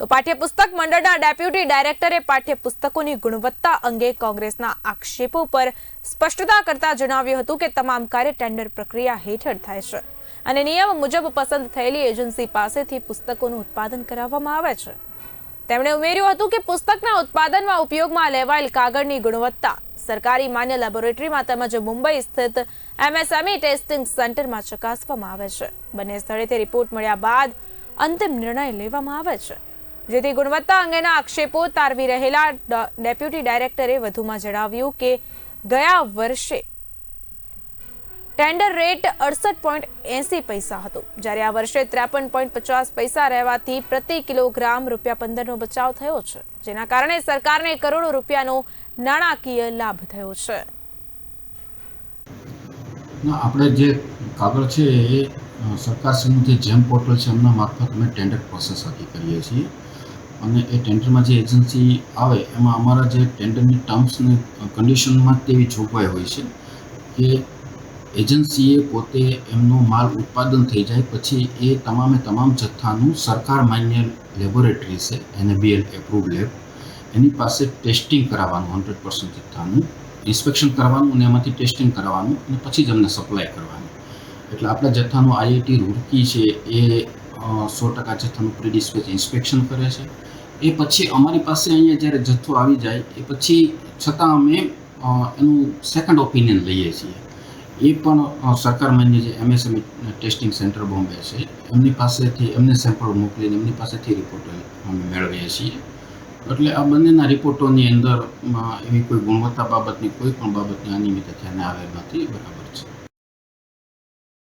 તો પાઠ્યપુસ્તક મંડળના ડેપ્યુટી ડાયરેક્ટરે પાઠ્યપુસ્તકોની ગુણવત્તા અંગે કોંગ્રેસના આક્ષેપો પર સ્પષ્ટતા કરતા જણાવ્યું હતું કે તમામ કાર્ય ટેન્ડર પ્રક્રિયા હેઠળ થાય છે અને નિયમ મુજબ પસંદ થયેલી એજન્સી પાસેથી પુસ્તકોનું ઉત્પાદન કરાવવામાં આવે છે. તેમણે ઉમેર્યું હતું કે પુસ્તકના ઉત્પાદનમાં ઉપયોગમાં લેવાયેલ કાગળની ગુણવત્તા સરકારી માન્ય લેબોરેટરીમાં તેમજ મુંબઈ સ્થિત એમએસએમઈ ટેસ્ટિંગ સેન્ટરમાં ચકાસવામાં આવે છે. બંને સ્થળેથી રિપોર્ટ મળ્યા બાદ અંતિમ નિર્ણય લેવામાં આવે છે. જેથી ગુણવત્તા અંગેના આક્ષેપો તારવી રહેલા ડેપ્યુટી ડાયરેક્ટરે વધુમાં જણાવ્યું કે ગયા વર્ષે ટેન્ડર રેટ અડસઠ પોઈન્ટ એસી પૈસા હતો. જ્યારે આ વર્ષે ત્રેપન પોઈન્ટ પચાસ પૈસા રહેવાથી પ્રતિ કિલોગ્રામ રૂપિયા પંદરનો બચાવ થયો છે, જેના કારણે સરકારને કરોડો રૂપિયાનો નાણાકીય લાભ થયો છે. આપણે જે કાગળ છે એ સરકાર જે જેમ પોર્ટલ છે એમના મારફત અમે ટેન્ડર પ્રોસેસ આખી કરીએ છીએ. અને એ ટેન્ડરમાં જે એજન્સી આવે, એમાં અમારા જે ટેન્ડરની ટર્મ્સ અને કન્ડિશનમાં તેવી જોગવાઈ હોય છે કે એજન્સીએ પોતે એમનો માલ ઉત્પાદન થઈ જાય, પછી એ તમામે તમામ જથ્થાનું સરકાર માન્ય લેબોરેટરી છે, એનએબીએલ એપ્રુવ લેબ એની પાસે ટેસ્ટિંગ કરાવવાનું, હંડ્રેડ પર્સન્ટ જથ્થાનું, ઇન્સ્પેક્શન કરવાનું અને એમાંથી ટેસ્ટિંગ કરાવવાનું અને પછી જ અમને સપ્લાય કરવાનું. એટલે આપણા જથ્થાનું આઈઆઈટી રૂરકી છે, એ સો ટકા જથ્થાનું પ્રીડિસ્પેચ ઇન્સ્પેક્શન કરે છે. એ પછી અમારી પાસે અહીંયા જ્યારે જથ્થો આવી જાય, એ પછી છતાં અમે એનું સેકન્ડ ઓપિનિયન લઈએ છીએ. એ પણ સરકાર માન્ય જે એમએસએમઈ ટેસ્ટિંગ સેન્ટર બોમ્બે છે. એમની પાસેથી એમને સેમ્પલ મોકલીને એમની પાસેથી રિપોર્ટ અમે મેળવીએ છીએ. એટલે આ બંનેના રિપોર્ટોની અંદર એવી કોઈ ગુણવત્તા બાબતની કોઈ પણ બાબતની અનિયમિતતા ધ્યાને આવેલ નથી. બરાબર